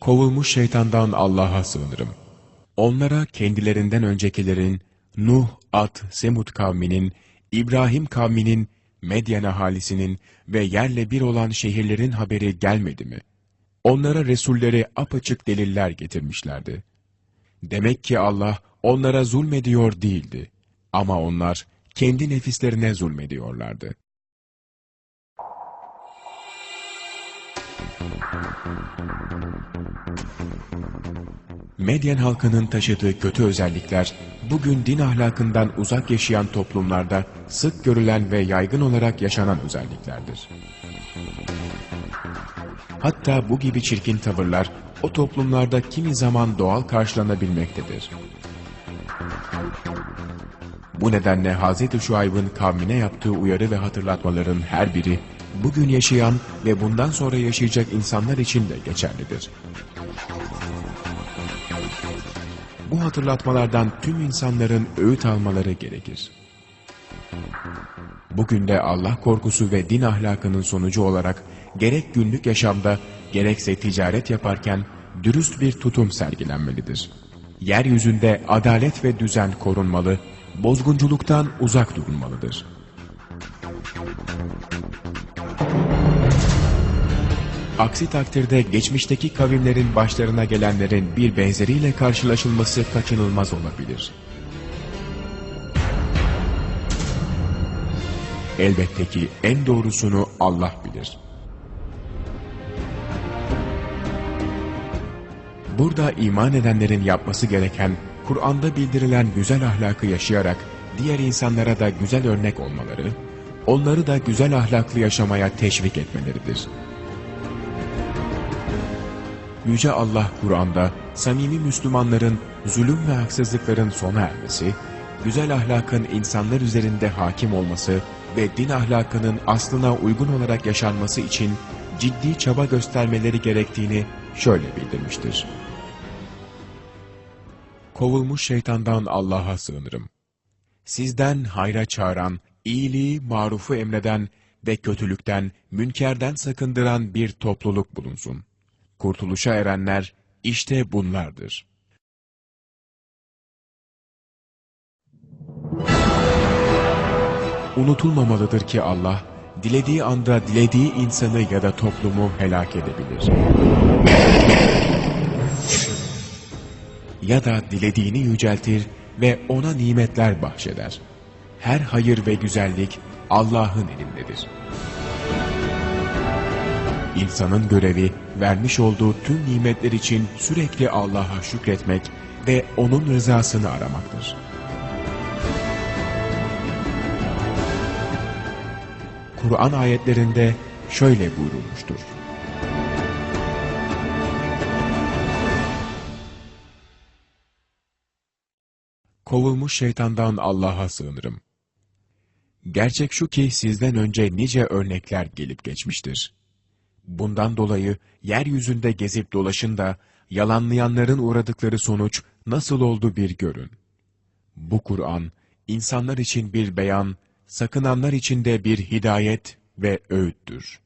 Kovulmuş şeytandan Allah'a sığınırım. Onlara kendilerinden öncekilerin, Nuh, Ad, Semud kavminin, İbrahim kavminin, Medyen ahalisinin ve yerle bir olan şehirlerin haberi gelmedi mi? Onlara Resulleri apaçık deliller getirmişlerdi. Demek ki Allah onlara zulmediyor değildi. Ama onlar kendi nefislerine zulmediyorlardı. Medyen halkının taşıdığı kötü özellikler, bugün din ahlakından uzak yaşayan toplumlarda sık görülen ve yaygın olarak yaşanan özelliklerdir. Hatta bu gibi çirkin tavırlar o toplumlarda kimi zaman doğal karşılanabilmektedir. Bu nedenle Hz. Şuayb'ın kavmine yaptığı uyarı ve hatırlatmaların her biri bugün yaşayan ve bundan sonra yaşayacak insanlar için de geçerlidir. Bu hatırlatmalardan tüm insanların öğüt almaları gerekir. Bugün de Allah korkusu ve din ahlakının sonucu olarak gerek günlük yaşamda gerekse ticaret yaparken dürüst bir tutum sergilenmelidir. Yeryüzünde adalet ve düzen korunmalı, bozgunculuktan uzak durulmalıdır. Aksi takdirde geçmişteki kavimlerin başlarına gelenlerin bir benzeriyle karşılaşılması kaçınılmaz olabilir. Elbette ki en doğrusunu Allah bilir. Burada iman edenlerin yapması gereken, Kur'an'da bildirilen güzel ahlakı yaşayarak diğer insanlara da güzel örnek olmaları, onları da güzel ahlaklı yaşamaya teşvik etmeleridir. Yüce Allah Kur'an'da samimi Müslümanların zulüm ve haksızlıkların sona ermesi, güzel ahlakın insanlar üzerinde hakim olması ve din ahlakının aslına uygun olarak yaşanması için ciddi çaba göstermeleri gerektiğini şöyle bildirmiştir. Kovulmuş şeytandan Allah'a sığınırım. Sizden hayra çağıran, iyiliği, marufu emreden ve kötülükten, münkerden sakındıran bir topluluk bulunsun. Kurtuluşa erenler işte bunlardır. Unutulmamalıdır ki Allah, dilediği anda dilediği insanı ya da toplumu helak edebilir. Ya da dilediğini yüceltir ve ona nimetler bahşeder. Her hayır ve güzellik Allah'ın elindedir. İnsanın görevi, vermiş olduğu tüm nimetler için sürekli Allah'a şükretmek ve O'nun rızasını aramaktır. Kur'an ayetlerinde şöyle buyurulmuştur. Kovulmuş şeytandan Allah'a sığınırım. Gerçek şu ki sizden önce nice örnekler gelip geçmiştir. Bundan dolayı yeryüzünde gezip dolaşın da yalanlayanların uğradıkları sonuç nasıl oldu bir görün. Bu Kur'an insanlar için bir beyan, sakınanlar için de bir hidayet ve öğüttür.